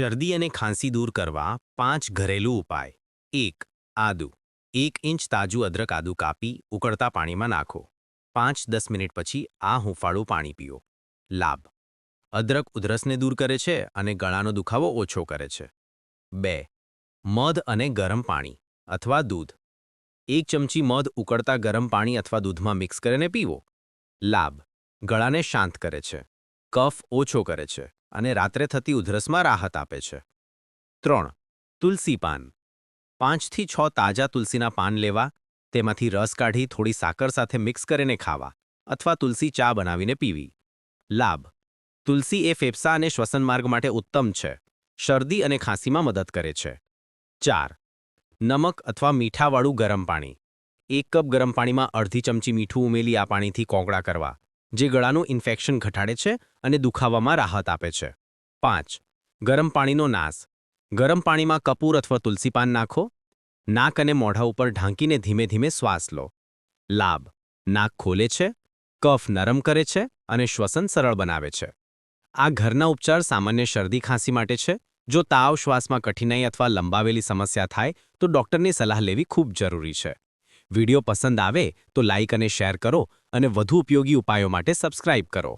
શરદી અને ખાંસી દૂર કરવા પાંચ ઘરેલું ઉપાય. એક, આદુ. એક ઇંચ તાજું અદરક આદુ કાપી ઉકળતા પાણીમાં નાખો. પાંચ, દસ મિનિટ પછી આ હુંફાળું પાણી પીઓ. લાભ. અદરક ઉધરસને દૂર કરે છે અને ગળાનો દુખાવો ઓછો કરે છે. બે, મધ અને ગરમ પાણી અથવા દૂધ. એક ચમચી મધ ઉકળતા ગરમ પાણી અથવા દૂધમાં મિક્સ કરીને પીવો. લાભ. ગળાને શાંત કરે છે. કફ ઓછો કરે છે. અને રાત્રે થતી ઉધરસમાં રાહત આપે છે. ત્રણ, તુલસી પાન. પાંચથી છ તાજા તુલસીના પાન લેવા, તેમાંથી રસ કાઢી થોડી સાકર સાથે મિક્સ કરીને ખાવા, અથવા તુલસી ચા બનાવીને પીવી. લાભ, તુલસી એ ફેફસા અને શ્વસન માર્ગ માટે ઉત્તમ છે, શરદી અને ખાંસીમાં મદદ કરે છે. ચાર, નમક અથવા મીઠાવાળું ગરમ પાણી. એક કપ ગરમ પાણીમાં અડધી ચમચી મીઠું ઉમેલી આ પાણીથી કોગળા કરવા. જે ગળાનું ઇન્ફેક્શન ઘટાડે છે અને દુખાવામાં રાહત આપે છે. પાંચ, ગરમ પાણીનો નાશ. ગરમ પાણીમાં કપૂર અથવા તુલસી પાન નાખો. નાક અને મોઢા ઉપર ઢાંકીને ધીમે ધીમે શ્વાસ લો. લાભ, નાક ખોલે છે, કફ નરમ કરે છે અને શ્વસન સરળ બનાવે છે. આ ઘરના ઉપચાર સામાન્ય શરદી ખાંસી માટે છે. જો તાવ, શ્વાસમાં કઠિનાઈ અથવા લંબાવેલી સમસ્યા થાય, તો ડૉક્ટરની સલાહ લેવી ખૂબ જરૂરી છે. વિડિયો પસંદ આવે તો લાઇક અને શેર કરો અને વધુ ઉપયોગી ઉપાયો માટે સબસ્ક્રાઇબ કરો.